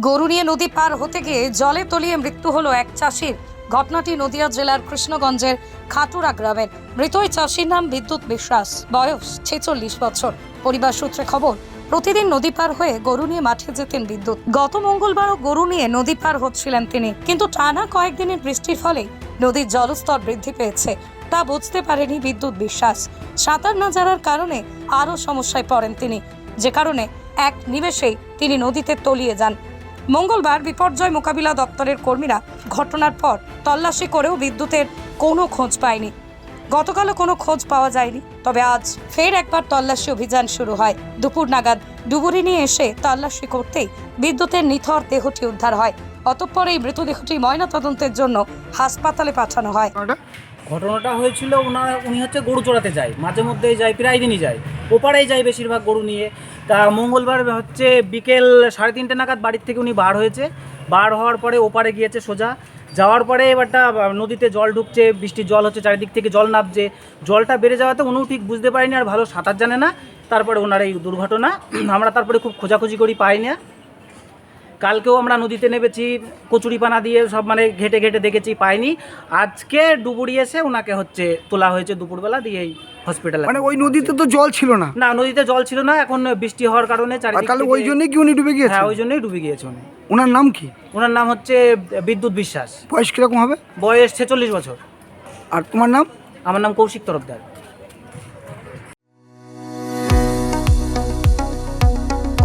গরু নিয়ে নদী পার হতে গিয়ে জলে তলিয়ে মৃত্যু হলো এক চাষির। ঘটনাটি নদিয়া জেলার কৃষ্ণগঞ্জের খাটুরা গ্রামের মৃত ওই চাষির নাম বিদ্যুৎ বিশ্বাস। বয়স ছেচল্লিশ বছর। পরিবার সূত্রে খবর, প্রতিদিন নদী পার হয়ে গরু নিয়ে মাঠে যেতেন বিদ্যুৎ। গত মঙ্গলবারও গরু নিয়ে নদী পার হচ্ছিলেন তিনি। কিন্তু টানা কয়েকদিনের বৃষ্টির ফলে নদীর জলস্তর বৃদ্ধি পেয়েছে। তা বুঝতে পারেনি বিদ্যুৎ বিশ্বাস। সাঁতার না জানার কারণে আরও সমস্যায় পড়েন তিনি। যে কারণে এক নিমেষেই তিনি নদীতে তলিয়ে যান। মঙ্গলবার বিপর্যয় মোকাবিলা দপ্তরের কর্মীরা ঘটনার পর তল্লাশি করেও বিদ্যুতের কোনো খোঁজ পায়নি। গতকালও কোনো খোঁজ পাওয়া যায়নি, তবে আজ ফের একবার তল্লাশি অভিযান শুরু হয়। দুপুর নাগাদ ডুবুরি নিয়ে এসে তল্লাশি করতেই বিদ্যুতের নিথর দেহটি উদ্ধার হয়। অতঃপর এই মৃতদেহটি ময়নাতদন্তের জন্য হাসপাতালে পাঠানো হয়। ঘটনাটা হয়েছিল ওনার, উনি হচ্ছে গরু চড়াতে যায়, মাঝে মধ্যেই যায়, প্রায় দিনই যায়। ওপারেই যায় বেশিরভাগ গরু নিয়ে। তা মঙ্গলবার হচ্ছে বিকেল সাড়ে তিনটে নাগাদ বাড়ির থেকে উনি বার হয়েছে। বার হওয়ার পরে ওপারে গিয়েছে সোজা। যাওয়ার পরে এবারটা নদীতে জল ঢুকছে, বৃষ্টির জল হচ্ছে চারিদিক থেকে জল নামছে। জলটা বেড়ে যাওয়াতে উনিও ঠিক বুঝতে পারেনি আর ভালো সাঁতার জানে না। তারপরে ওনার এই দুর্ঘটনা। আমরা তারপরে খুব খোঁজাখুঁজি করি, পাই না। কালকেও আমরা নদীতে নেমেছি কচুরিপানা দিয়ে সব মানে ঘেটে ঘেটে দেখেছি পাইনি। আজকে ডুবুরি এসে ওনাকে হচ্ছে তোলা হয়েছে দুপুরবেলা দিয়ে এই হসপিটালে মানে ওই নদীতে তো জল ছিল না? না নদীতে জল ছিল না এখন বৃষ্টি হওয়ার কারণে চারিদিক তাহলে ওই জন্যই কি উনি ডুবে গিয়েছে হ্যাঁ ওই জন্যই ডুবে গিয়েছে উনি। ওনার নাম কি? ওনার নাম হচ্ছে বিদ্যুৎ বিশ্বাস। বয়স কীরকম হবে? বয়স ছেচল্লিশ বছর। আর তোমার নাম? আমার নাম কৌশিক তরফদার।